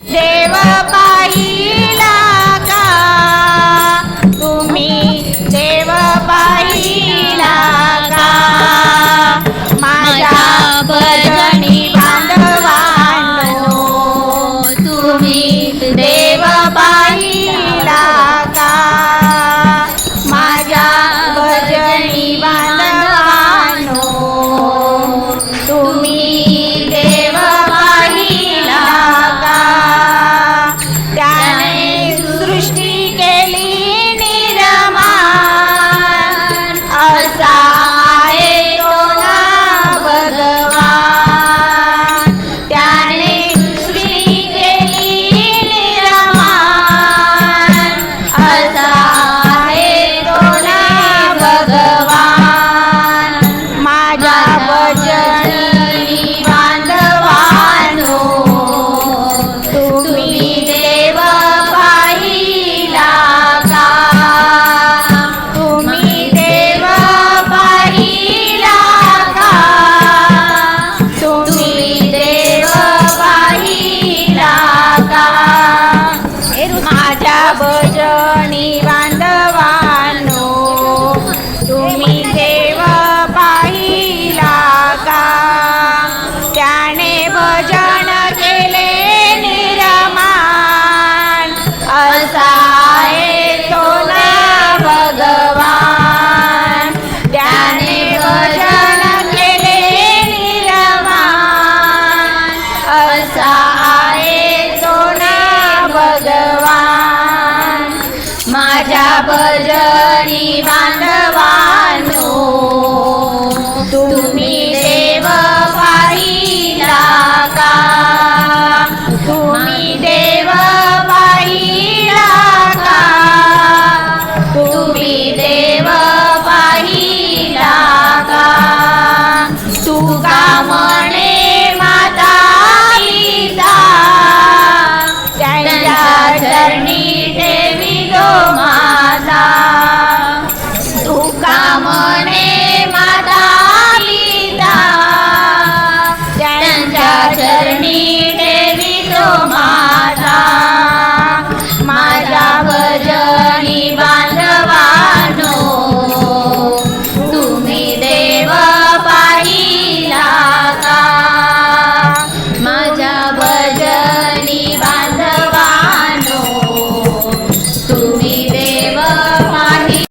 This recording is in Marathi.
They. सृष्टि के लिए असा आहे तो भगवान. माझ्या भजनी मान